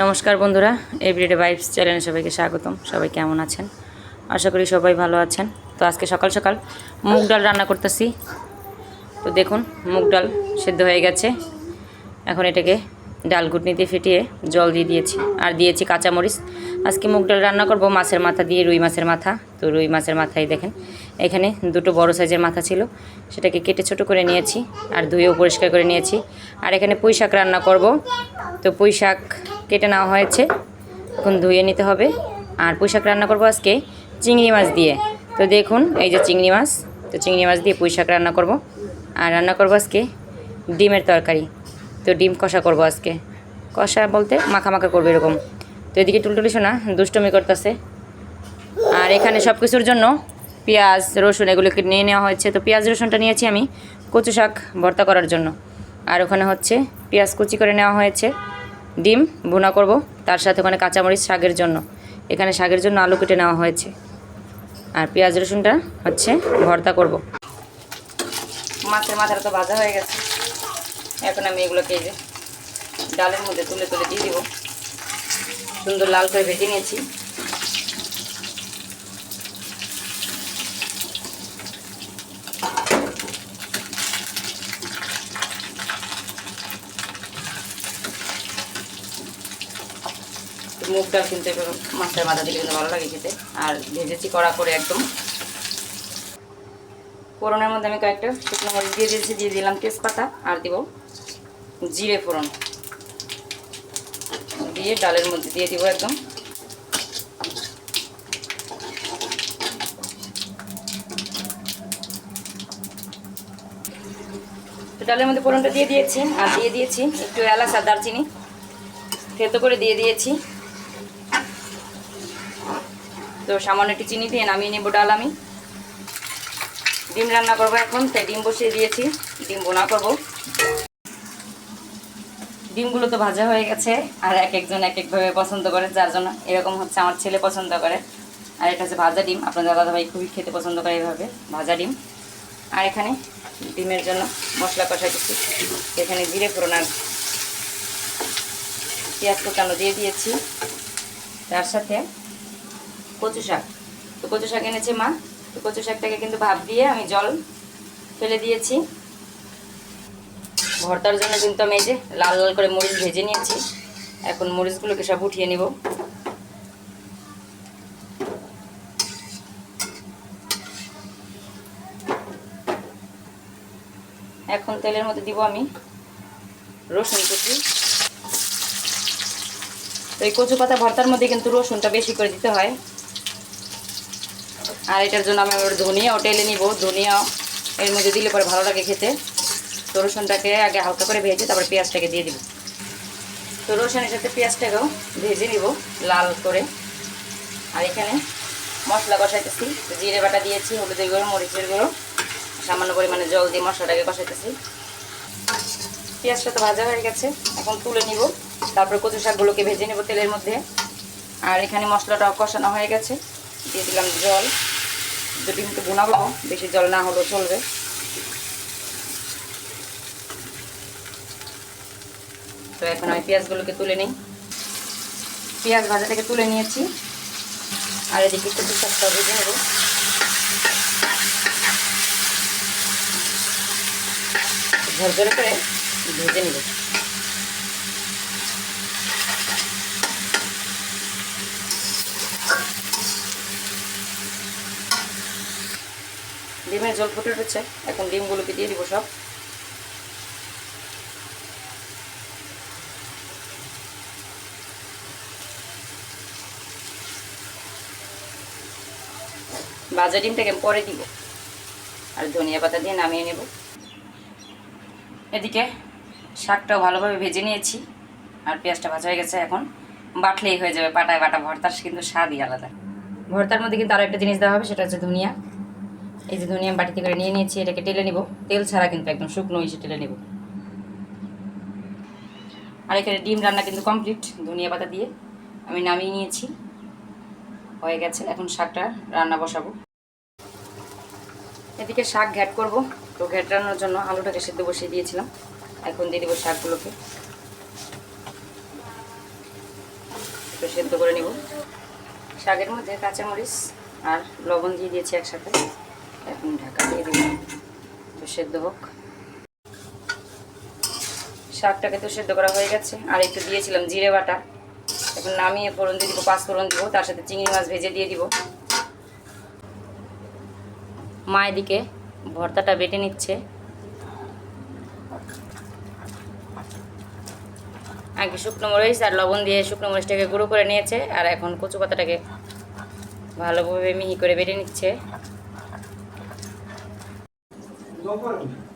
নমস্কার বন্ধুরা everyday vibes চ্যানেলে সবাইকে স্বাগতম। সবাই কেমন আছেন? আশা করি সবাই ভালো আছেন। তো আজকে সকাল সকাল মুগ ডাল রান্না করতেছি। তো দেখুন, মুগ ডাল সেদ্ধ হয়ে গেছে। এখন এটাকে ডাল ঘুটনি দিয়ে ফেটিয়ে জল দিয়ে দিয়েছি। আর দিয়েছি কাঁচামরিচ। আজকে মুগ ডাল রান্না করব মাছের মাথা দিয়ে, রুই মাছের মাথা। তো রুই মাছের মাথায় দেখেন, এখানে দুটো বড় সাইজের মাথা ছিল। সেটাকে কেটে ছোট করে নিয়েছি। আর ধুয়েও পরিষ্কার করে নিয়েছি। আর এখানে পুঁই শাক রান্না করব। তো পুঁই শাক কেটে নেওয়া হয়েছে। এখন ধুয়ে নিতে হবে। আর পুঁই শাক রান্না করব আজকে চিংড়ি মাছ দিয়ে। তো দেখুন, এই যে চিংড়ি মাছ। তো চিংড়ি মাছ দিয়ে পুঁই শাক রান্না করব। আর রান্না করব আজকে ডিমের তরকারি। তো ডিম কষা করব আজকে। কষা বলতে মাখা করবে এরকম। তো এদিকে টুলটুলি শোনা, দুষ্টমি করতেছে। আর এখানে সব কিছুর জন্য পেঁয়াজ, রসুন এগুলোকে নিয়ে নেওয়া হয়েছে। তো পেঁয়াজ, রসুনটা নিয়েছি আমি কচু শাক ভর্তা করার জন্য। আর ওখানে হচ্ছে পেঁয়াজ কুচি করে নেওয়া হয়েছে। ডিম ভুনা করব, তার সাথে ওখানে কাঁচামরিচ শাকের জন্য। এখানে শাকের জন্য আলু কেটে নেওয়া হয়েছে। আর পেঁয়াজ রসুনটা হচ্ছে ভর্তা করব। মাছের মাথাটা তো ভাজা হয়ে গেছে। এখন আমি এগুলোকে এই ডালের মধ্যে তুলে তুলে দিয়ে দিব। সুন্দর লাল করে ভেজে নিয়েছি। মুগ ডাল কিন্তু মাছের মাথা দিলে কিন্তু ভালো লাগে খেতে। আর ভেজেছি কড়া করে একদম। ফোড়নের মধ্যে আমি কয়েকটা শুকনো মরিচ দিয়ে দিয়েছি, দিয়ে দিলাম তেজপাতা আর দিব জিরে ফোড়ন। দিয়ে ডালের মধ্যে দিয়ে দিব একদম। ডালের মধ্যে ফোড়নটা দিয়ে দিয়েছি, আর দিয়ে দিয়েছি একটু এলাচ আর দারচিনি। থেতো করে দিয়ে দিয়েছি। তো সামান্য একটু চিনি দিয়ে নামিয়ে নেব ডাল আমি। ডিম রান্না করব এখন, তাই ডিম বসিয়ে দিয়েছি। ডিম বোনা করব। ডিমগুলো তো ভাজা হয়ে গেছে, আর এক একজন এক একভাবে পছন্দ করে, যার জন্য এরকম হচ্ছে আমার ছেলে পছন্দ করে। আর এটা হচ্ছে ভাজা ডিম আপনার দাদা ভাই খুবই খেতে পছন্দ করে এইভাবে, ভাজা ডিম। আর এখানে ডিমের জন্য মশলা কষাই দিচ্ছি এখানে জিরে ফোড়ন আর পেঁয়াজ কোটানো দিয়ে দিয়েছি। তার সাথে কচু শাক। তো কচু শাক এনেছে মা। তো কচু শাকটাকে কিন্তু ভাপ দিয়ে আমি জল ফেলে দিয়েছি। ভর্তার জন্য কিন্তু আমি এই যে লাল লাল করে মরিচ ভেজে নিয়েছি। এখন মরিচগুলোকে সব উঠিয়ে নিব। এখন তেলের মধ্যে দিব আমি রসুন কুচি। তো এই কচু পাতা ভর্তার মধ্যে কিন্তু রসুনটা বেশি করে দিতে হয়। আর এটার জন্য আমি ওর ধনিয়াও টেলে নিব। ধনিয়া এর মধ্যে দিলে পরে ভালো লাগে খেতে। তো রসুনটাকে আগে হালকা করে ভেজে তারপরে পেঁয়াজটাকে দিয়ে দিব। তো রসুনের সাথে পেঁয়াজটাকেও ভেজে নিব লাল করে। আর এখানে মশলা কষাইতেছি। জিরে বাটা দিয়েছি, হলুদের গুঁড়ো, মরিচের গুঁড়ো। সামান্য পরিমাণে জল দিয়ে মশলাটাকে কষাইতেছি। পেঁয়াজটা তো ভাজা হয়ে গেছে, এখন তুলে নিব। তারপর কচু শাকগুলোকে ভেজে নেব তেলের মধ্যে। আর এখানে মশলাটাও কষানো হয়ে গেছে। দিয়ে দিলাম জল। যদি কিন্তু করব বেশি জল না হলেও চলবে। তো এখন আমি পেঁয়াজগুলোকে তুলে নিই। পেঁয়াজ ভাজা থেকে তুলে নিয়েছি। আর এদিকে কচু শাকটাও ভেজে নেব। ঝরঝরে করে ভেজে নেব। ডিমের জল ফুটে উঠেছে। এখন ডিমগুলোকে দিয়ে দিব সব। ভাজা ডিমটাকে পরে দিব। আর ধনিয়া পাতা দিয়ে নামিয়ে নেব। এদিকে শাকটাও ভালোভাবে ভেজে নিয়েছি। আর পেঁয়াজটা ভাজা হয়ে গেছে এখন। বাটলেই হয়ে যাবে পাটায় বাটা ভর্তার, কিন্তু স্বাদই আলাদা। ভর্তার মধ্যে কিন্তু আরও একটা জিনিস দেওয়া হবে, সেটা হচ্ছে ধনিয়া। এই যে ধনিয়া বাটিতে করে নিয়ে নিয়েছি, এটাকে টেলে নিব। তেল ছাড়া কিন্তু একদম শুকনো এসে টেলে নেব। আর এখানে ডিম রান্না কিন্তু কমপ্লিট, ধনিয়া পাতা দিয়ে। আমি নামিয়ে নিয়েছি। হয়ে গেছে, এখন শাকটা রান্না বসাবো। এদিকে শাক ঘ্যাট করব। তো ঘ্যাট রান্নার জন্য আলুটাকে সেদ্ধ বসিয়ে দিয়েছিলাম। এখন দিয়ে দেবো শাকগুলোকে। একটু সেদ্ধ করে নিব। শাকের মধ্যে কাঁচামরিচ আর লবণ দিয়ে দিয়েছি একসাথে। এখন ঢাকা দিয়ে দিব তো সেদ্ধ হোক। শাকটাকে তো সেদ্ধ করা হয়ে গেছে। আর একটু দিয়েছিলাম জিরে বাটা। এখন নামিয়ে ফোড়ন দিয়ে দিব, পাঁচ ফোড়ন দিব, তার সাথে চিংড়ি মাছ ভেজে দিয়ে দিব। মা এদিকে ভর্তাটা বেটে নিচ্ছে। আগে শুকনো মরিচ আর লবণ দিয়ে শুকনো মরিচটাকে গুঁড়ো করে নিয়েছে। আর এখন কচু পাতাটাকে ভালোভাবে মিহি করে বেটে নিচ্ছে।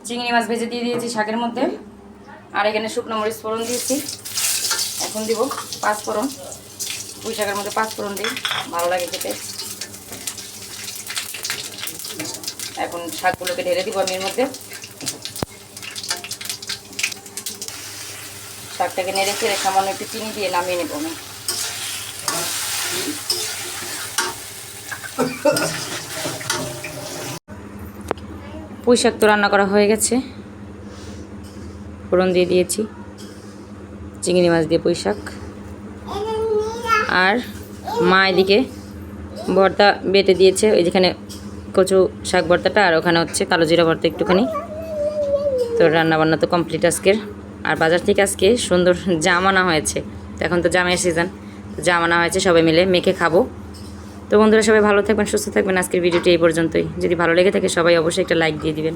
চিংড়ি মাছ ভেজে দিয়ে দিয়েছি শাকের মধ্যে। আর এখানে শুকনো মরিচ ফোড়ন দিয়েছি। এখন দিব পাঁচ ফোড়ন পুঁই শাকের মধ্যে পাঁচ ফোড়ন দিই, ভালো লাগে খেতে। এখন শাকগুলোকে ঢেলে দিব আমি এর মধ্যে। শাকটাকে নেড়ে চেড়ে সামান্য একটু চিনি দিয়ে নামিয়ে নেব আমি। পুঁই শাক তো রান্না করা হয়ে গেছে। ফোড়ন দিয়ে দিয়েছি। চিংড়ি মাছ দিয়ে পুঁই শাক আর মা এদিকে ভর্তা বেটে দিয়েছে। ওই যেখানে কচু শাক ভর্তাটা আর ওখানে হচ্ছে কালো জিরা ভর্তা একটুখানি। তো রান্না বান্না তো কমপ্লিট আজকের। আর বাজার থেকে আজকে সুন্দর জাম আনা হয়েছে এখন তো জামের সিজন জাম আনা হয়েছে সবাই মিলে মেখে খাব। তো বন্ধুরা সবাই ভালো থাকবেন, সুস্থ থাকবেন। আজকের ভিডিওটি এই পর্যন্তই। যদি ভালো লেগে থাকে, সবাই অবশ্যই একটা লাইক দিয়ে দিবেন।